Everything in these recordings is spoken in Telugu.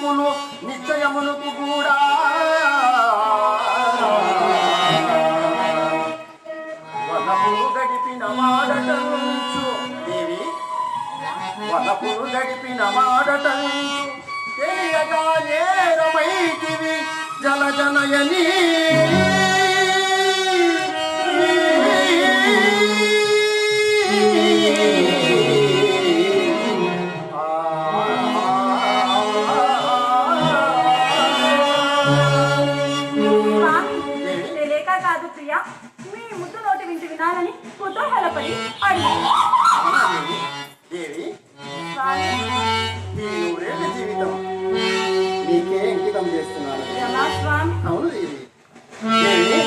నిశ్చయములు నిశ్చయములకు కూడా. వనములు గడిపిన మాడటంచు దేవి గడిపిన మాడటంచు తెలియగా జల జలజనయనీ. ಕುತೂಹಲಪಡಿ ಆಡಿದರು దేవి స్వామి జీవితం నీకే అంకితం అవును దేవి. దేవి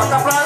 Bota pra